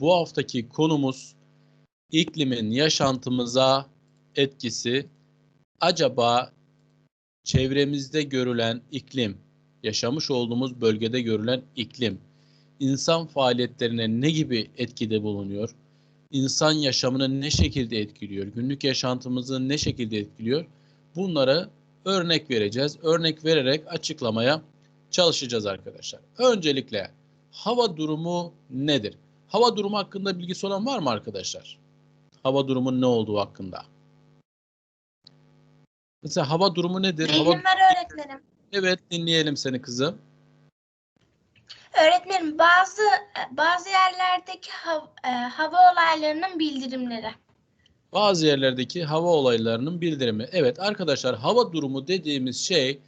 Bu haftaki konumuz iklimin yaşantımıza etkisi. Acaba çevremizde görülen iklim, yaşamış olduğumuz bölgede görülen iklim, insan faaliyetlerine ne gibi etkide bulunuyor? İnsan yaşamını ne şekilde etkiliyor? Günlük yaşantımızı ne şekilde etkiliyor? Bunları örnek vereceğiz. Örnek vererek açıklamaya çalışacağız arkadaşlar. Öncelikle hava durumu nedir? Hava durumu hakkında bilgisi olan var mı arkadaşlar? Hava durumunun ne olduğu hakkında. Mesela hava durumu nedir? İyi Hava... günler öğretmenim. Evet dinleyelim seni kızım. Öğretmenim bazı bazı yerlerdeki hav- e, hava olaylarının bildirimleri. Bazı yerlerdeki hava olaylarının bildirimi. Evet arkadaşlar hava durumu dediğimiz şey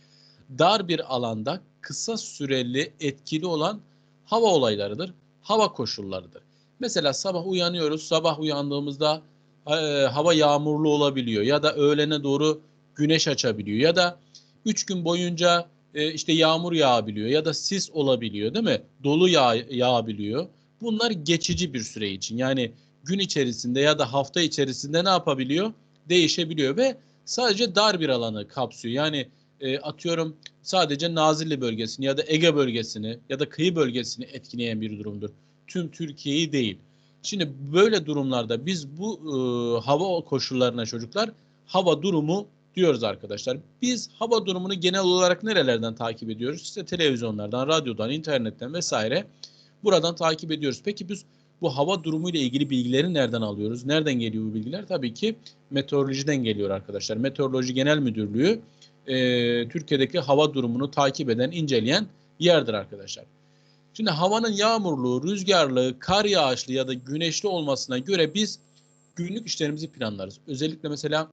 dar bir alanda kısa süreli etkili olan hava olaylarıdır. Hava koşullarıdır. Mesela sabah uyanıyoruz. Sabah uyandığımızda e, hava yağmurlu olabiliyor ya da öğlene doğru güneş açabiliyor ya da 3 gün boyunca e, işte yağmur yağabiliyor ya da sis olabiliyor değil mi? Dolu yağ, yağabiliyor. Bunlar geçici bir süre için. Yani gün içerisinde ya da hafta içerisinde ne yapabiliyor? Değişebiliyor ve sadece dar bir alanı kapsıyor. Yani e, atıyorum sadece Nazilli bölgesini ya da Ege bölgesini ya da kıyı bölgesini etkileyen bir durumdur. Tüm Türkiye'yi değil. Şimdi böyle durumlarda biz bu e, hava koşullarına çocuklar hava durumu diyoruz arkadaşlar. Biz hava durumunu genel olarak nerelerden takip ediyoruz? İşte televizyonlardan, radyodan, internetten vesaire buradan takip ediyoruz. Peki biz bu hava durumu ile ilgili bilgileri nereden alıyoruz? Nereden geliyor bu bilgiler? Tabii ki meteorolojiden geliyor arkadaşlar. Meteoroloji Genel Müdürlüğü e, Türkiye'deki hava durumunu takip eden, inceleyen yerdir arkadaşlar. Şimdi havanın yağmurlu, rüzgarlı, kar yağışlı ya da güneşli olmasına göre biz günlük işlerimizi planlarız. Özellikle mesela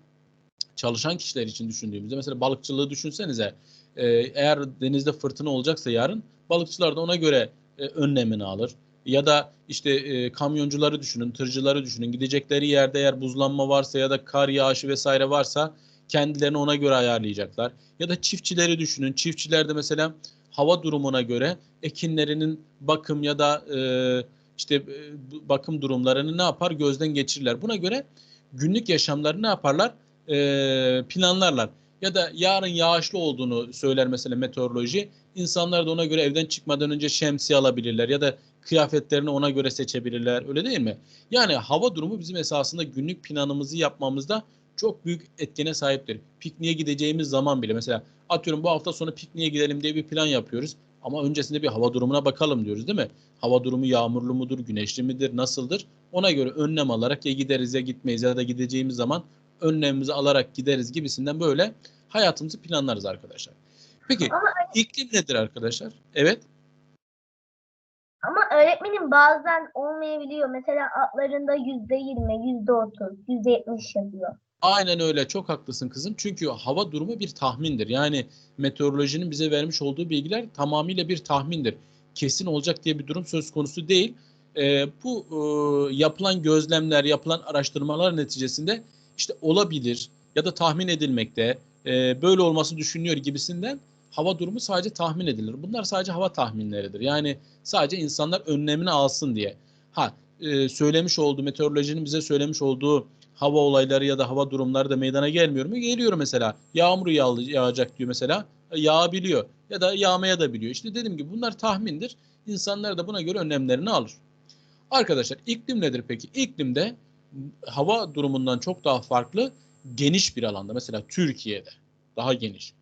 çalışan kişiler için düşündüğümüzde mesela balıkçılığı düşünsenize e, eğer denizde fırtına olacaksa yarın balıkçılar da ona göre e, önlemini alır. Ya da işte e, kamyoncuları düşünün, tırcıları düşünün. Gidecekleri yerde eğer buzlanma varsa ya da kar yağışı vesaire varsa kendilerini ona göre ayarlayacaklar. Ya da çiftçileri düşünün. Çiftçiler de mesela hava durumuna göre ekinlerinin bakım ya da e, işte e, bakım durumlarını ne yapar gözden geçirirler. Buna göre günlük yaşamlarını ne yaparlar? E, planlarlar. Ya da yarın yağışlı olduğunu söyler mesela meteoroloji. İnsanlar da ona göre evden çıkmadan önce şemsiye alabilirler ya da kıyafetlerini ona göre seçebilirler. Öyle değil mi? Yani hava durumu bizim esasında günlük planımızı yapmamızda çok büyük etkene sahiptir. Pikniğe gideceğimiz zaman bile mesela atıyorum bu hafta sonu pikniğe gidelim diye bir plan yapıyoruz. Ama öncesinde bir hava durumuna bakalım diyoruz değil mi? Hava durumu yağmurlu mudur, güneşli midir, nasıldır? Ona göre önlem alarak ya gideriz ya gitmeyiz ya da gideceğimiz zaman önlemimizi alarak gideriz gibisinden böyle hayatımızı planlarız arkadaşlar. Peki Ama iklim nedir arkadaşlar? Evet. Ama öğretmenim bazen olmayabiliyor. Mesela atlarında yüzde yirmi, yüzde otuz, yüzde yetmiş yazıyor. Aynen öyle. Çok haklısın kızım. Çünkü hava durumu bir tahmindir. Yani meteorolojinin bize vermiş olduğu bilgiler tamamıyla bir tahmindir. Kesin olacak diye bir durum söz konusu değil. Ee, bu e, yapılan gözlemler, yapılan araştırmalar neticesinde işte olabilir ya da tahmin edilmekte, e, böyle olması düşünülüyor gibisinden hava durumu sadece tahmin edilir. Bunlar sadece hava tahminleridir. Yani sadece insanlar önlemini alsın diye. Ha e, söylemiş olduğu meteorolojinin bize söylemiş olduğu hava olayları ya da hava durumları da meydana gelmiyor mu? Geliyor mesela. Yağmur yağ, yağacak diyor mesela. Yağabiliyor ya da yağmaya da biliyor. İşte dediğim gibi bunlar tahmindir. İnsanlar da buna göre önlemlerini alır. Arkadaşlar iklim nedir peki? İklimde hava durumundan çok daha farklı geniş bir alanda. Mesela Türkiye'de daha geniş.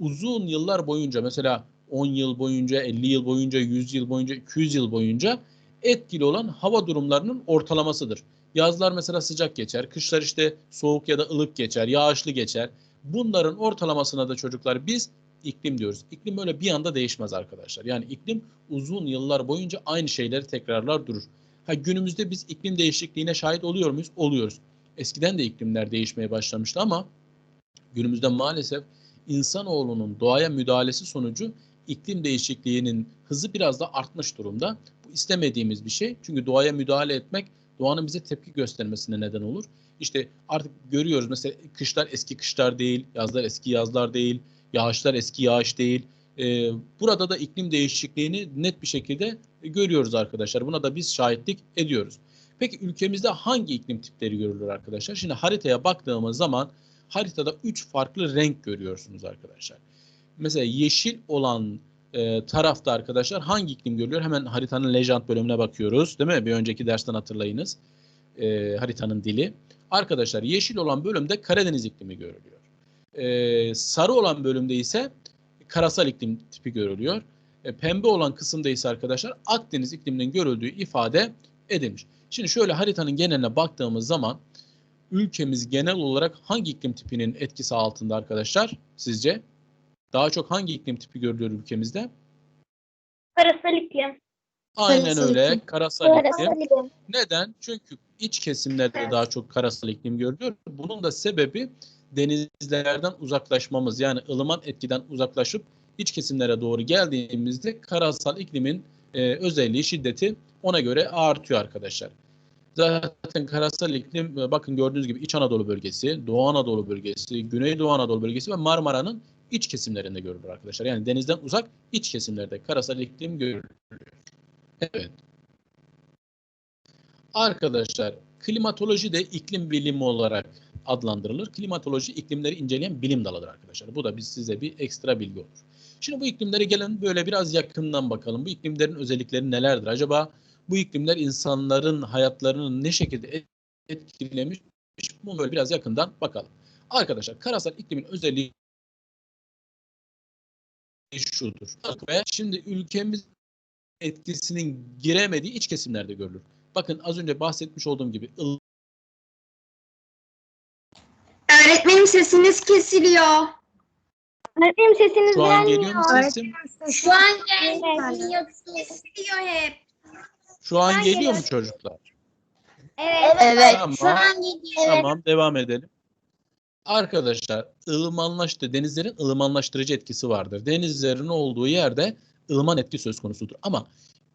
Uzun yıllar boyunca mesela 10 yıl boyunca, 50 yıl boyunca, 100 yıl boyunca, 200 yıl boyunca etkili olan hava durumlarının ortalamasıdır. Yazlar mesela sıcak geçer, kışlar işte soğuk ya da ılık geçer, yağışlı geçer. Bunların ortalamasına da çocuklar biz iklim diyoruz. İklim öyle bir anda değişmez arkadaşlar. Yani iklim uzun yıllar boyunca aynı şeyleri tekrarlar durur. Ha günümüzde biz iklim değişikliğine şahit oluyor muyuz? Oluyoruz. Eskiden de iklimler değişmeye başlamıştı ama günümüzde maalesef insanoğlunun doğaya müdahalesi sonucu iklim değişikliğinin hızı biraz da artmış durumda. Bu istemediğimiz bir şey. Çünkü doğaya müdahale etmek doğanın bize tepki göstermesine neden olur. İşte artık görüyoruz mesela kışlar eski kışlar değil, yazlar eski yazlar değil, yağışlar eski yağış değil. E, burada da iklim değişikliğini net bir şekilde görüyoruz arkadaşlar. Buna da biz şahitlik ediyoruz. Peki ülkemizde hangi iklim tipleri görülür arkadaşlar? Şimdi haritaya baktığımız zaman haritada 3 farklı renk görüyorsunuz arkadaşlar. Mesela yeşil olan e, tarafta arkadaşlar hangi iklim görülüyor? Hemen haritanın lejant bölümüne bakıyoruz. Değil mi? Bir önceki dersten hatırlayınız. E, haritanın dili. Arkadaşlar yeşil olan bölümde Karadeniz iklimi görülüyor. E, sarı olan bölümde ise karasal iklim tipi görülüyor. E, pembe olan kısımda ise arkadaşlar Akdeniz ikliminin görüldüğü ifade edilmiş. Şimdi şöyle haritanın geneline baktığımız zaman ülkemiz genel olarak hangi iklim tipinin etkisi altında arkadaşlar sizce? Daha çok hangi iklim tipi görülüyor ülkemizde? Karasal iklim. Aynen Karasal öyle. iklim. Karasal iklim. Karasal iklim. Neden? Çünkü iç kesimlerde Evet. daha çok karasal iklim görülüyor. Bunun da sebebi denizlerden uzaklaşmamız. Yani ılıman etkiden uzaklaşıp iç kesimlere doğru geldiğimizde karasal iklimin e, özelliği, şiddeti ona göre artıyor arkadaşlar. Zaten karasal iklim e, bakın gördüğünüz gibi İç Anadolu bölgesi, Doğu Anadolu bölgesi, Güneydoğu Anadolu bölgesi ve Marmara'nın iç kesimlerinde görülür arkadaşlar. Yani denizden uzak iç kesimlerde karasal iklim görülür. Evet. Arkadaşlar klimatoloji de iklim bilimi olarak adlandırılır. Klimatoloji iklimleri inceleyen bilim dalıdır arkadaşlar. Bu da biz size bir ekstra bilgi olur. Şimdi bu iklimlere gelen böyle biraz yakından bakalım. Bu iklimlerin özellikleri nelerdir? Acaba bu iklimler insanların hayatlarını ne şekilde et- etkilemiş? Bu böyle biraz yakından bakalım. Arkadaşlar karasal iklimin özelliği şudur. Ve şimdi ülkemiz etkisinin giremediği iç kesimlerde görülür. Bakın az önce bahsetmiş olduğum gibi Öğretmenim sesiniz kesiliyor. Öğretmenim sesiniz şu an gelmiyor. geliyor mu sesim? Şu an gelmiyor. kesiliyor hep. Şu an geliyor mu çocuklar? Evet. Evet. Tamam. Şu an geliyor. Tamam devam edelim. Arkadaşlar ılımanlaştı. Denizlerin ılımanlaştırıcı etkisi vardır. Denizlerin olduğu yerde ılıman etki söz konusudur. Ama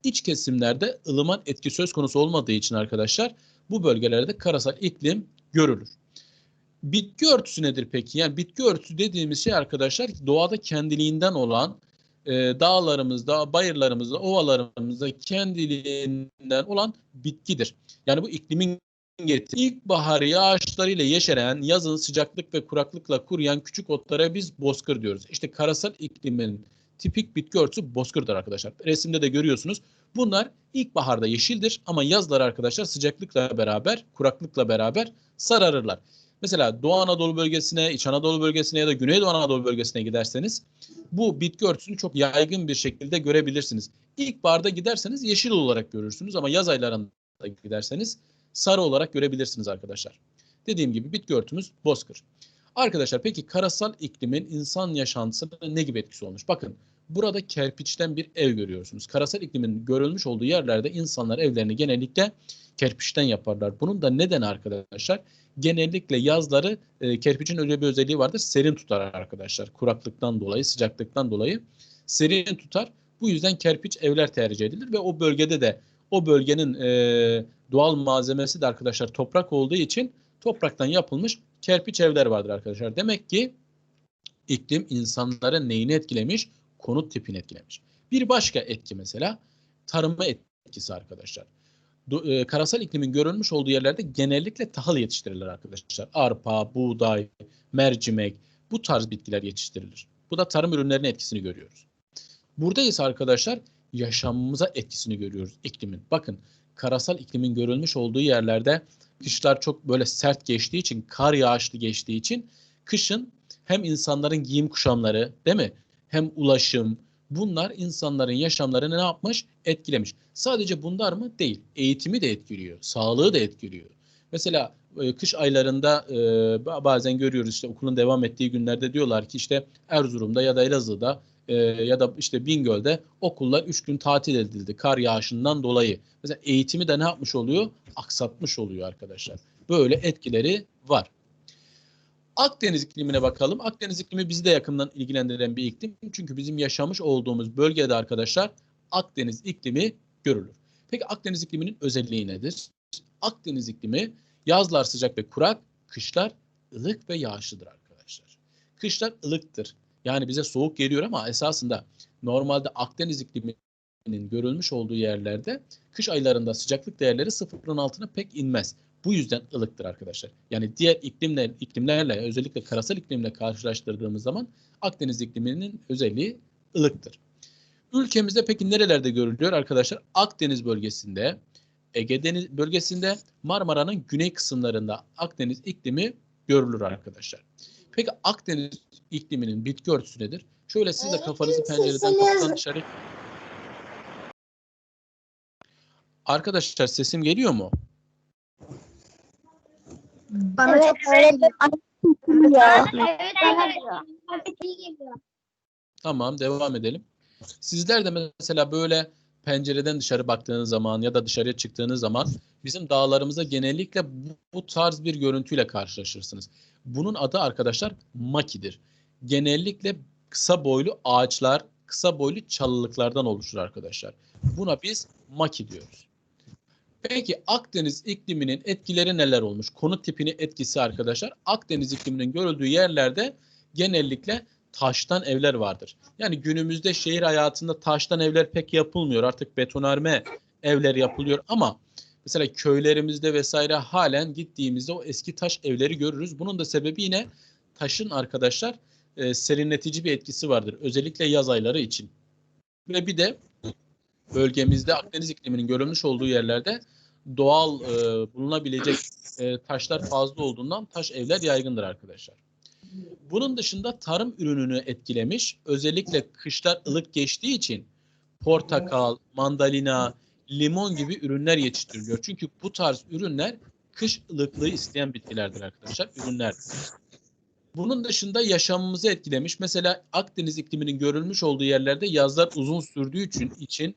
iç kesimlerde ılıman etki söz konusu olmadığı için arkadaşlar bu bölgelerde karasal iklim görülür. Bitki örtüsü nedir peki? Yani bitki örtüsü dediğimiz şey arkadaşlar doğada kendiliğinden olan e, dağlarımızda, bayırlarımızda, ovalarımızda kendiliğinden olan bitkidir. Yani bu iklimin getir. İlkbahar yağışlarıyla yeşeren, yazın sıcaklık ve kuraklıkla kuruyan küçük otlara biz bozkır diyoruz. İşte karasal iklimin tipik bitki örtüsü bozkırdır arkadaşlar. Resimde de görüyorsunuz. Bunlar ilkbaharda yeşildir ama yazları arkadaşlar sıcaklıkla beraber, kuraklıkla beraber sararırlar. Mesela Doğu Anadolu bölgesine, İç Anadolu bölgesine ya da Güneydoğu Anadolu bölgesine giderseniz bu bitki örtüsünü çok yaygın bir şekilde görebilirsiniz. İlkbaharda giderseniz yeşil olarak görürsünüz ama yaz aylarında giderseniz sarı olarak görebilirsiniz arkadaşlar. Dediğim gibi bitki örtümüz bozkır. Arkadaşlar peki karasal iklimin insan yaşantısına ne gibi etkisi olmuş? Bakın burada kerpiçten bir ev görüyorsunuz. Karasal iklimin görülmüş olduğu yerlerde insanlar evlerini genellikle kerpiçten yaparlar. Bunun da nedeni arkadaşlar genellikle yazları e, kerpiçin öyle bir özelliği vardır. Serin tutar arkadaşlar. Kuraklıktan dolayı, sıcaklıktan dolayı serin tutar. Bu yüzden kerpiç evler tercih edilir ve o bölgede de o bölgenin e, doğal malzemesi de arkadaşlar toprak olduğu için topraktan yapılmış kerpiç evler vardır arkadaşlar. Demek ki iklim insanların neyini etkilemiş? Konut tipini etkilemiş. Bir başka etki mesela tarıma etkisi arkadaşlar. Du- e, karasal iklimin görülmüş olduğu yerlerde genellikle tahıl yetiştirilir arkadaşlar. Arpa, buğday, mercimek bu tarz bitkiler yetiştirilir. Bu da tarım ürünlerinin etkisini görüyoruz. Burada ise arkadaşlar yaşamımıza etkisini görüyoruz iklimin. Bakın karasal iklimin görülmüş olduğu yerlerde kışlar çok böyle sert geçtiği için, kar yağışlı geçtiği için kışın hem insanların giyim kuşamları değil mi? Hem ulaşım bunlar insanların yaşamlarını ne yapmış? Etkilemiş. Sadece bunlar mı? Değil. Eğitimi de etkiliyor. Sağlığı da etkiliyor. Mesela e, kış aylarında e, ba- bazen görüyoruz işte okulun devam ettiği günlerde diyorlar ki işte Erzurum'da ya da Elazığ'da e, ya da işte Bingöl'de okullar 3 gün tatil edildi kar yağışından dolayı. Mesela eğitimi de ne yapmış oluyor? Aksatmış oluyor arkadaşlar. Böyle etkileri var. Akdeniz iklimine bakalım. Akdeniz iklimi bizi de yakından ilgilendiren bir iklim. Çünkü bizim yaşamış olduğumuz bölgede arkadaşlar Akdeniz iklimi görülür. Peki Akdeniz ikliminin özelliği nedir? Akdeniz iklimi yazlar sıcak ve kurak, kışlar ılık ve yağışlıdır arkadaşlar. Kışlar ılıktır. Yani bize soğuk geliyor ama esasında normalde Akdeniz ikliminin görülmüş olduğu yerlerde kış aylarında sıcaklık değerleri sıfırın altına pek inmez. Bu yüzden ılıktır arkadaşlar. Yani diğer iklimler, iklimlerle özellikle karasal iklimle karşılaştırdığımız zaman Akdeniz ikliminin özelliği ılıktır. Ülkemizde peki nerelerde görülüyor arkadaşlar? Akdeniz bölgesinde, Ege Deniz bölgesinde, Marmara'nın güney kısımlarında Akdeniz iklimi görülür arkadaşlar. Peki Akdeniz ikliminin bitki örtüsü nedir? Şöyle siz de kafanızı pencereden kapıdan dışarı... Arkadaşlar sesim geliyor mu? Bana Evet, çok geliyor. Tamam devam edelim. Sizler de mesela böyle pencereden dışarı baktığınız zaman ya da dışarıya çıktığınız zaman bizim dağlarımıza genellikle bu, bu tarz bir görüntüyle karşılaşırsınız. Bunun adı arkadaşlar makidir. Genellikle kısa boylu ağaçlar, kısa boylu çalılıklardan oluşur arkadaşlar. Buna biz maki diyoruz. Peki Akdeniz ikliminin etkileri neler olmuş? Konut tipini etkisi arkadaşlar. Akdeniz ikliminin görüldüğü yerlerde genellikle taştan evler vardır. Yani günümüzde şehir hayatında taştan evler pek yapılmıyor. Artık betonarme evler yapılıyor ama mesela köylerimizde vesaire halen gittiğimizde o eski taş evleri görürüz. Bunun da sebebi yine taşın arkadaşlar e, serinletici bir etkisi vardır. Özellikle yaz ayları için. Ve bir de bölgemizde Akdeniz ikliminin görülmüş olduğu yerlerde doğal e, bulunabilecek e, taşlar fazla olduğundan taş evler yaygındır arkadaşlar. Bunun dışında tarım ürününü etkilemiş. Özellikle kışlar ılık geçtiği için portakal, mandalina, limon gibi ürünler yetiştiriliyor. Çünkü bu tarz ürünler kış ılıklığı isteyen bitkilerdir arkadaşlar. Ürünler. Bunun dışında yaşamımızı etkilemiş. Mesela Akdeniz ikliminin görülmüş olduğu yerlerde yazlar uzun sürdüğü için, için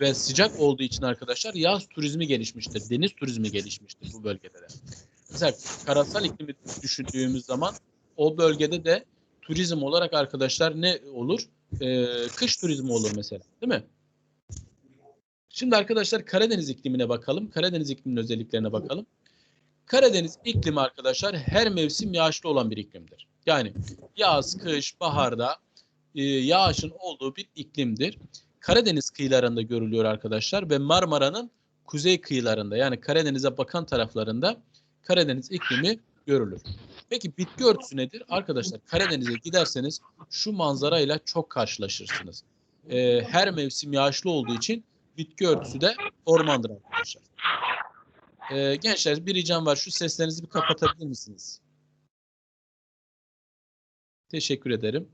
ve sıcak olduğu için arkadaşlar yaz turizmi gelişmiştir. Deniz turizmi gelişmiştir bu bölgede de. Mesela karasal iklimi düşündüğümüz zaman o bölgede de turizm olarak arkadaşlar ne olur? Ee, kış turizmi olur mesela değil mi? Şimdi arkadaşlar Karadeniz iklimine bakalım. Karadeniz ikliminin özelliklerine bakalım. Karadeniz iklimi arkadaşlar her mevsim yağışlı olan bir iklimdir. Yani yaz, kış, baharda e, yağışın olduğu bir iklimdir. Karadeniz kıyılarında görülüyor arkadaşlar ve Marmara'nın kuzey kıyılarında yani Karadeniz'e bakan taraflarında Karadeniz iklimi görülür. Peki bitki örtüsü nedir? Arkadaşlar Karadeniz'e giderseniz şu manzarayla çok karşılaşırsınız. Ee, her mevsim yağışlı olduğu için bitki örtüsü de ormandır arkadaşlar. Ee, gençler bir ricam var. Şu seslerinizi bir kapatabilir misiniz? Teşekkür ederim.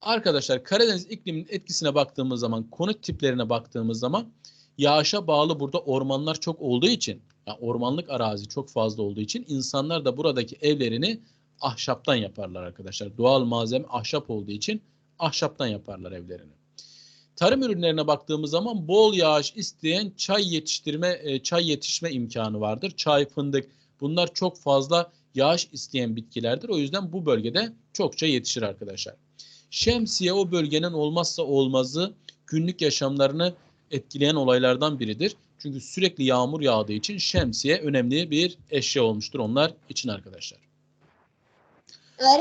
Arkadaşlar Karadeniz ikliminin etkisine baktığımız zaman, konut tiplerine baktığımız zaman yağışa bağlı burada ormanlar çok olduğu için, yani ormanlık arazi çok fazla olduğu için insanlar da buradaki evlerini ahşaptan yaparlar arkadaşlar. Doğal malzeme ahşap olduğu için ahşaptan yaparlar evlerini. Tarım ürünlerine baktığımız zaman bol yağış isteyen çay yetiştirme, e, çay yetişme imkanı vardır. Çay, fındık bunlar çok fazla yağış isteyen bitkilerdir. O yüzden bu bölgede çokça yetişir arkadaşlar. Şemsiye o bölgenin olmazsa olmazı günlük yaşamlarını etkileyen olaylardan biridir. Çünkü sürekli yağmur yağdığı için şemsiye önemli bir eşya olmuştur onlar için arkadaşlar.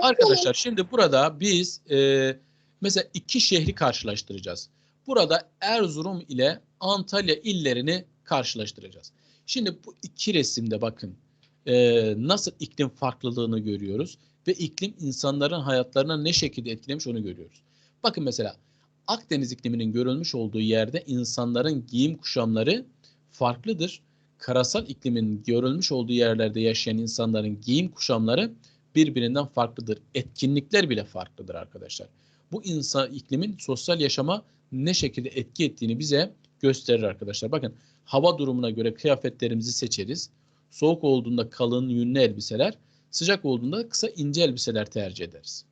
Arkadaşlar şimdi burada biz e, mesela iki şehri karşılaştıracağız. Burada Erzurum ile Antalya illerini karşılaştıracağız. Şimdi bu iki resimde bakın e, nasıl iklim farklılığını görüyoruz ve iklim insanların hayatlarına ne şekilde etkilemiş onu görüyoruz. Bakın mesela Akdeniz ikliminin görülmüş olduğu yerde insanların giyim kuşamları farklıdır. Karasal iklimin görülmüş olduğu yerlerde yaşayan insanların giyim kuşamları birbirinden farklıdır. Etkinlikler bile farklıdır arkadaşlar. Bu insan iklimin sosyal yaşama ne şekilde etki ettiğini bize gösterir arkadaşlar. Bakın hava durumuna göre kıyafetlerimizi seçeriz. Soğuk olduğunda kalın yünlü elbiseler, sıcak olduğunda kısa ince elbiseler tercih ederiz.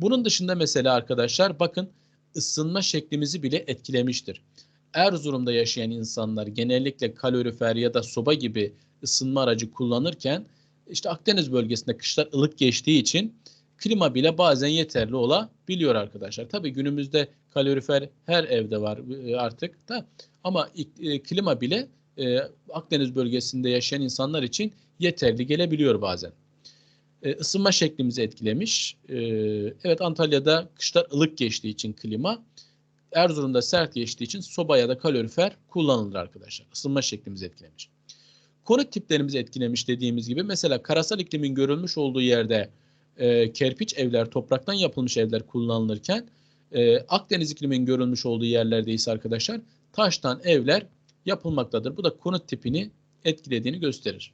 Bunun dışında mesela arkadaşlar bakın ısınma şeklimizi bile etkilemiştir. Erzurum'da yaşayan insanlar genellikle kalorifer ya da soba gibi ısınma aracı kullanırken işte Akdeniz bölgesinde kışlar ılık geçtiği için klima bile bazen yeterli olabiliyor arkadaşlar. Tabii günümüzde kalorifer her evde var e, artık da ama e, klima bile e, Akdeniz bölgesinde yaşayan insanlar için yeterli gelebiliyor bazen. Isınma şeklimizi etkilemiş. Evet Antalya'da kışlar ılık geçtiği için klima, Erzurum'da sert geçtiği için soba ya da kalorifer kullanılır arkadaşlar. Isınma şeklimizi etkilemiş. Konut tiplerimizi etkilemiş dediğimiz gibi mesela karasal iklimin görülmüş olduğu yerde e, kerpiç evler, topraktan yapılmış evler kullanılırken e, Akdeniz iklimin görülmüş olduğu yerlerde ise arkadaşlar taştan evler yapılmaktadır. Bu da konut tipini etkilediğini gösterir.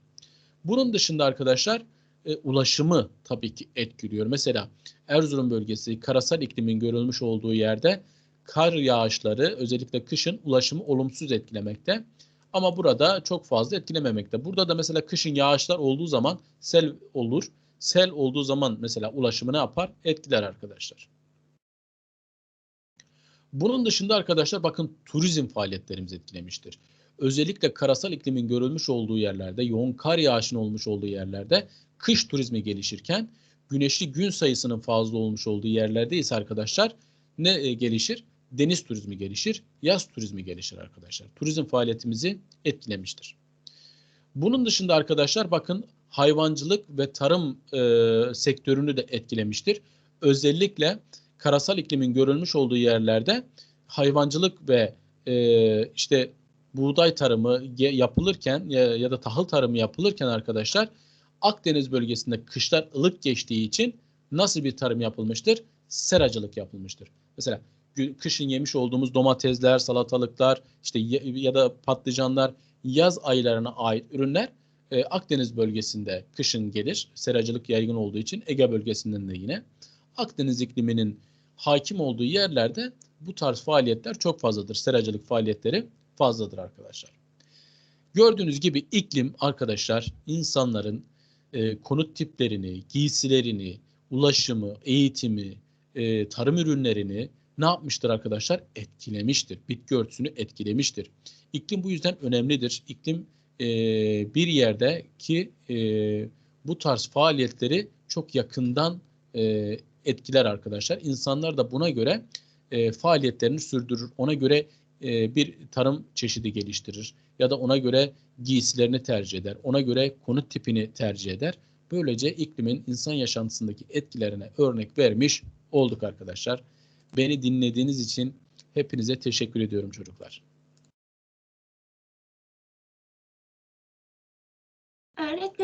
Bunun dışında arkadaşlar e, ulaşımı tabii ki etkiliyor. Mesela Erzurum bölgesi karasal iklimin görülmüş olduğu yerde kar yağışları özellikle kışın ulaşımı olumsuz etkilemekte. Ama burada çok fazla etkilememekte. Burada da mesela kışın yağışlar olduğu zaman sel olur. Sel olduğu zaman mesela ulaşımı ne yapar? Etkiler arkadaşlar. Bunun dışında arkadaşlar bakın turizm faaliyetlerimiz etkilemiştir. Özellikle karasal iklimin görülmüş olduğu yerlerde, yoğun kar yağışının olmuş olduğu yerlerde kış turizmi gelişirken güneşli gün sayısının fazla olmuş olduğu yerlerde ise arkadaşlar ne e, gelişir? Deniz turizmi gelişir, yaz turizmi gelişir arkadaşlar. Turizm faaliyetimizi etkilemiştir. Bunun dışında arkadaşlar bakın hayvancılık ve tarım e, sektörünü de etkilemiştir. Özellikle karasal iklimin görülmüş olduğu yerlerde hayvancılık ve e, işte buğday tarımı yapılırken ya, ya da tahıl tarımı yapılırken arkadaşlar Akdeniz bölgesinde kışlar ılık geçtiği için nasıl bir tarım yapılmıştır? Seracılık yapılmıştır. Mesela kışın yemiş olduğumuz domatesler, salatalıklar, işte ya, ya da patlıcanlar yaz aylarına ait ürünler e, Akdeniz bölgesinde kışın gelir. Seracılık yaygın olduğu için Ege bölgesinden de yine. Akdeniz ikliminin hakim olduğu yerlerde bu tarz faaliyetler çok fazladır. Seracılık faaliyetleri fazladır arkadaşlar. Gördüğünüz gibi iklim arkadaşlar insanların e, konut tiplerini, giysilerini, ulaşımı, eğitimi, e, tarım ürünlerini ne yapmıştır arkadaşlar? Etkilemiştir. Bitki örtüsünü etkilemiştir. İklim bu yüzden önemlidir. İklim e, bir yerdeki e, bu tarz faaliyetleri çok yakından e, etkiler arkadaşlar. İnsanlar da buna göre e, faaliyetlerini sürdürür. Ona göre e, bir tarım çeşidi geliştirir ya da ona göre giysilerini tercih eder. Ona göre konut tipini tercih eder. Böylece iklimin insan yaşantısındaki etkilerine örnek vermiş olduk arkadaşlar. Beni dinlediğiniz için hepinize teşekkür ediyorum çocuklar. Öğretmenim